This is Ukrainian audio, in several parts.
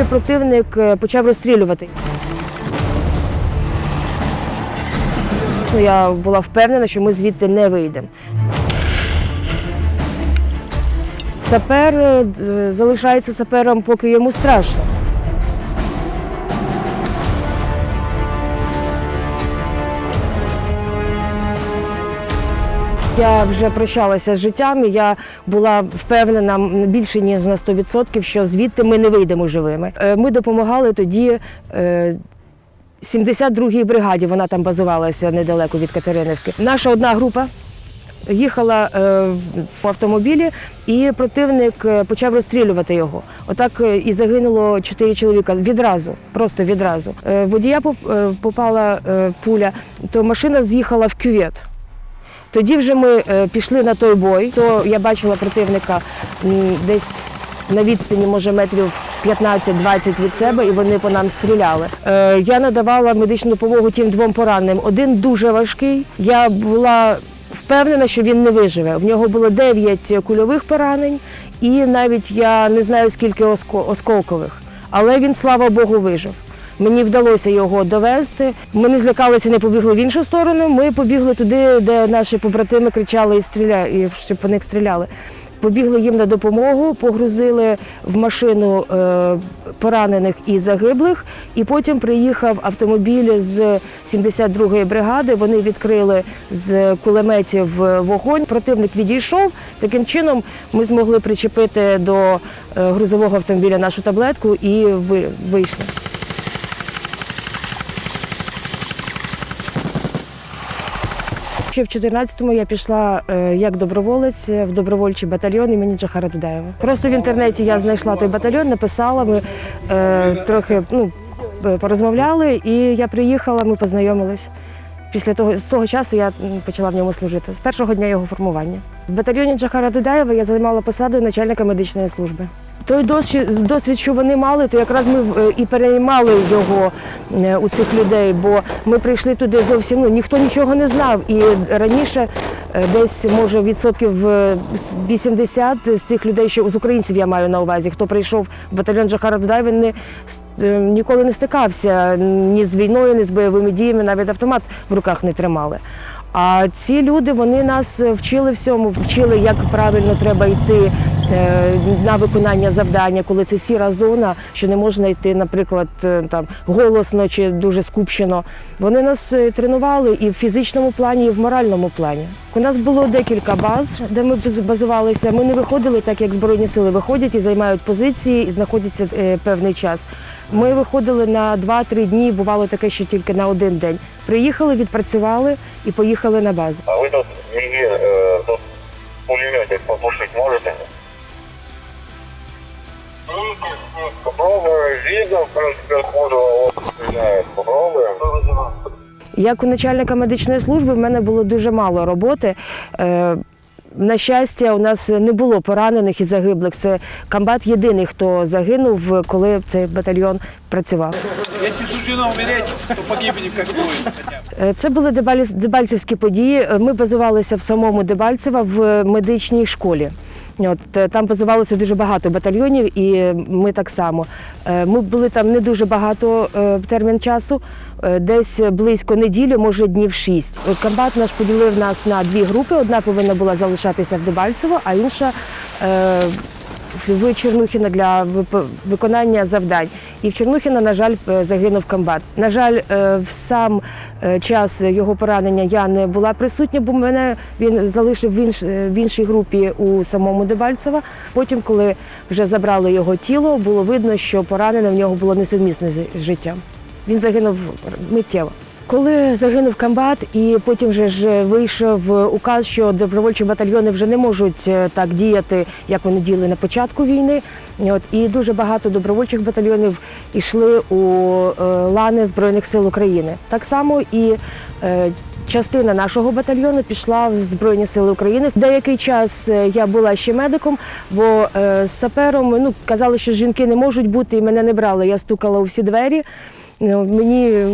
і противник е, почав розстрілювати. Ну, Я була впевнена, що ми звідти не вийдемо. Сапер е, залишається сапером, поки йому страшно. Я вже прощалася з життям, і я була впевнена більше ніж на 100%, що звідти ми не вийдемо живими. Е, Ми допомагали тоді е, 72-й бригаді, вона там базувалася недалеко від Катеринівки. Наша одна група їхала е, в автомобілі, і противник е, почав розстрілювати його. Отак е, і загинуло чотири чоловіка відразу, просто відразу. Е, Водія поп- е, попала е, пуля, то машина з'їхала в кювет. Тоді вже ми е, пішли на той бой, то я бачила противника десь на відстані, може, метрів 15-20 від себе, і вони по нам стріляли. Е, Я надавала медичну допомогу тим двом пораненим. Один дуже важкий. Я була впевнена, що він не виживе. В нього було 9 кульових поранень, і навіть я не знаю скільки осколкових. Але він, слава Богу, вижив. Мені вдалося його довести. Ми не злякалися, не побігли в іншу сторону. Ми побігли туди, де наші побратими кричали і стріляли, щоб по них стріляли. Побігли їм на допомогу, погрузили в машину е, поранених і загиблих, і потім приїхав автомобіль з 72-ї бригади. Вони відкрили з кулеметів вогонь. Противник відійшов. Таким чином ми змогли причепити до е, грузового автомобіля нашу таблетку і вийшли. Ще в 14-му я пішла е, як доброволець в добровольчий батальйон імені Джахара Дудаєва. Просто в інтернеті я знайшла той батальйон, написала, ми е, трохи ну, е, порозмовляли, і я приїхала, ми познайомились. Після того з того часу я почала в ньому служити з першого дня його формування. В батальйоні Джахара Дудаєва я займала посаду начальника медичної служби. Той досвід, досвід, що вони мали, то якраз ми е, і переймали його е, у цих людей, бо ми прийшли туди зовсім ну, ніхто нічого не знав. І раніше е, десь може відсотків е, 80 з тих людей, що з українців я маю на увазі, хто прийшов в батальйон Джахара Дудай, він не ніколи не стикався ні з війною, ні з бойовими діями, навіть автомат в руках не тримали. А ці люди вони нас вчили всьому, вчили, як правильно треба йти на виконання завдання, коли це сіра зона, що не можна йти, наприклад, е, там голосно чи дуже скупчено. Вони нас е, тренували і в фізичному плані, і в моральному плані. У нас було декілька баз, де ми баз- базувалися. Ми не виходили так, як збройні сили виходять і займають позиції і знаходяться е, певний час. Ми виходили на 2-3 дні, бувало таке, що тільки на один день. Приїхали, відпрацювали і поїхали на базу. А вы тут э, тут пулеметик потушить можете? Попробую, видел, в принципе, откуда вот стреляет. Як у начальника медичної служби в мене було дуже мало роботи. Е, На щастя, у нас не було поранених і загиблих. Це комбат єдиний, хто загинув, коли цей батальйон працював. Если суждено умереть, то погибнем как воин хотя бы. Е, Це були Дебальцевські події. Ми базувалися в самому Дебальцево в медичній школі. От е, там базувалося дуже багато батальйонів, і ми так само. Е, Ми були там не дуже багато е, термін часу, десь близько неділі, може днів шість. Комбат наш поділив нас на дві групи. Одна повинна була залишатися в Дебальцево, а інша в Чернухіна для виконання завдань. І в Чернухіна, на жаль, е, загинув комбат. На жаль, е, в сам е, час його поранення я не була присутня, бо мене він залишив в, інш, в іншій групі у самому Дебальцева. Потім, коли вже забрали його тіло, було видно, що поранене в нього було несумісне з життям. Він загинув миттєво. Коли загинув комбат, і потім вже ж вийшов указ, що добровольчі батальйони вже не можуть е, так діяти, як вони діяли на початку війни. От і дуже багато добровольчих батальйонів йшли у е, лани Збройних сил України. Так само і е, частина нашого батальйону пішла в Збройні Сили України. Деякий час я була ще медиком, бо е, сапером ну казали, що жінки не можуть бути, і мене не брали. Я стукала у всі двері. Ну, Мені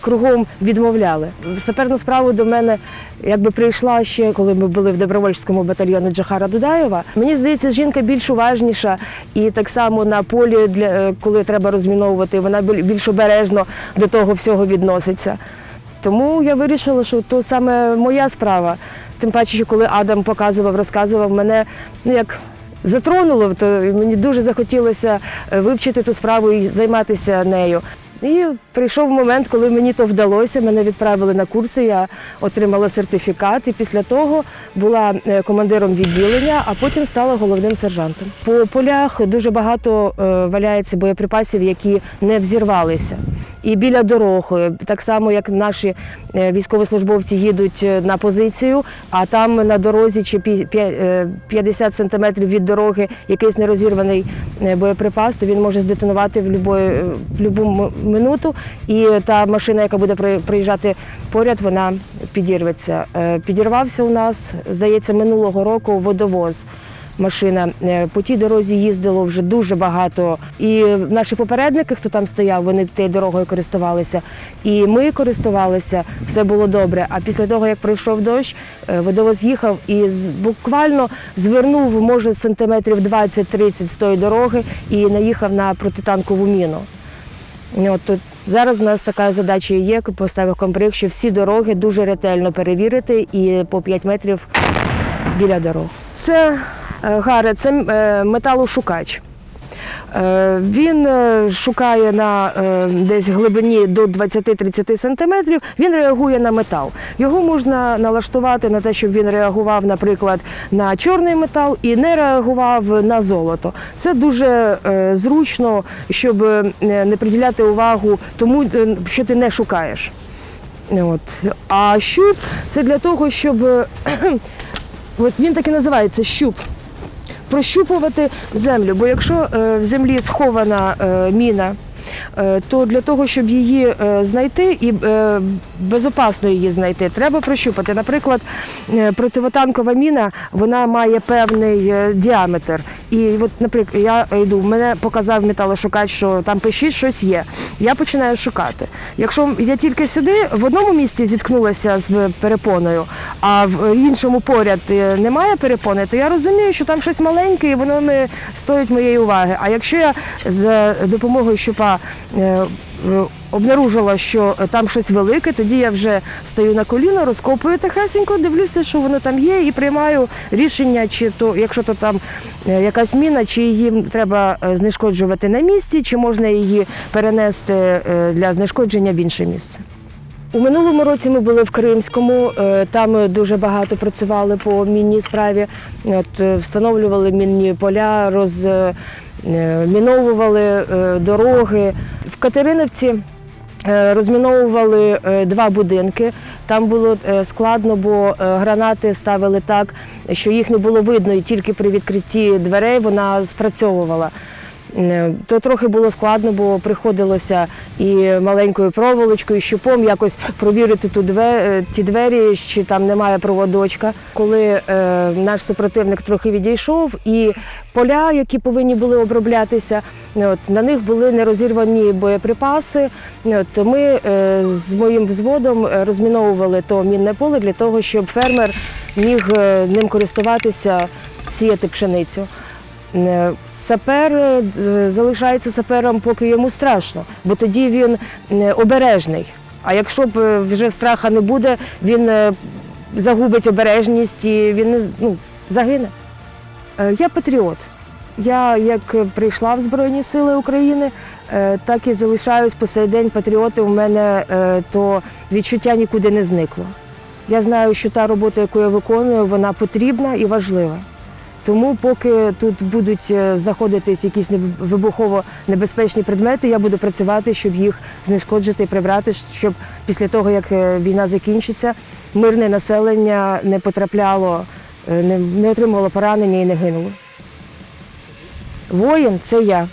кругом відмовляли. Саперну справу до мене якби прийшла ще, коли ми були в добровольському батальйоні Джахара Дудаєва. Мені здається, жінка більш уважніша, і так само на полі, для е, коли треба розміновувати, вона біль- більш обережно до того всього відноситься. Тому я вирішила, що то саме моя справа. Тим паче, що коли Адам показував, розказував, мене ну як затронуло, то мені дуже захотілося е, вивчити ту справу і займатися нею. І прийшов момент, коли мені то вдалося. Мене відправили на курси, я отримала сертифікат, і після того була е, командиром відділення, а потім стала головним сержантом. По полях дуже багато е, валяється боєприпасів, які не взірвалися. І біля дорог, так само як наші е, військовослужбовці їдуть на позицію, а там на дорозі чи пі- е, 50 сантиметрів від дороги якийсь нерозірваний боєприпас, то він може здетонувати в будь-яку любу минуту. І та машина, яка буде при- приїжджати поряд, вона підірветься. Е, Підірвався у нас, здається, минулого року водовоз машина. Е, По тій дорозі їздило вже дуже багато. І наші попередники, хто там стояв, вони тією дорогою користувалися. І ми користувалися, все було добре. А після того, як пройшов дощ, е, водовоз їхав і буквально звернув, може, сантиметрів 20-30 з тої дороги і наїхав на протитанкову міну. От тут зараз у нас така задача є, поставив комбриг, що всі дороги дуже ретельно перевірити і по 5 метрів біля дорог. Це е, Гаре, це е, металошукач. Е, Він е, шукає на е, десь глибині до 20-30 сантиметрів. Він реагує на метал. Його можна налаштувати на те, щоб він реагував, наприклад, на чорний метал і не реагував на золото. Це дуже зручно, щоб не приділяти увагу тому, що ти не шукаєш. От. А щуп це для того, щоб от він так і називається щуп прощупувати землю. Бо якщо е, в землі схована е, міна, то для того, щоб її е, знайти і е, безопасно її знайти, треба прощупати. Наприклад, е, противотанкова міна вона має певний е, діаметр. І от, наприклад, я йду, в мене показав металошукач, що там пишіть, щось є. Я починаю шукати. Якщо я тільки сюди в одному місці зіткнулася з перепоною, а в іншому поряд е, немає перепони, то я розумію, що там щось маленьке і воно не стоїть моєї уваги. А якщо я з допомогою щупа е, е, обнаружила, що там щось велике, тоді я вже стою на коліно, розкопую тихесенько, дивлюся, що воно там є, і приймаю рішення, чи то, якщо то там е, якась міна, чи її треба знешкоджувати на місці, чи можна її перенести для знешкодження в інше місце. У минулому році ми були в Кримському, там дуже багато працювали по мінній справі, От, встановлювали мінні поля, розміновували дороги. В Катеринівці е, розміновували е, два будинки. Там було е, складно, бо е, гранати ставили так, що їх не було видно, і тільки при відкритті дверей вона спрацьовувала. Е, То трохи було складно, бо приходилося і маленькою проволочкою, щупом якось провірити ту две- е, ті двері, чи там немає проводочка. Коли е, наш супротивник трохи відійшов, і поля, які повинні були оброблятися, от, на них були нерозірвані боєприпаси. От, ми е, з моїм взводом е, розміновували то мінне поле для того, щоб фермер міг е, ним користуватися, сіяти пшеницю. Сапер е, залишається сапером, поки йому страшно, бо тоді він е, обережний. А якщо б е, вже страха не буде, він загубить обережність і він ну, загине. Я патріот. Я як прийшла в Збройні Сили України, так і залишаюсь по сей день патріоти. У мене то відчуття нікуди не зникло. Я знаю, що та робота, яку я виконую, вона потрібна і важлива. Тому, поки тут будуть е, знаходитись якісь вибухово небезпечні предмети, я буду працювати, щоб їх знешкоджити і прибрати, щоб після того, як е, війна закінчиться, мирне населення не потрапляло, е, не, не отримувало поранення і не гинуло. Воїн це я.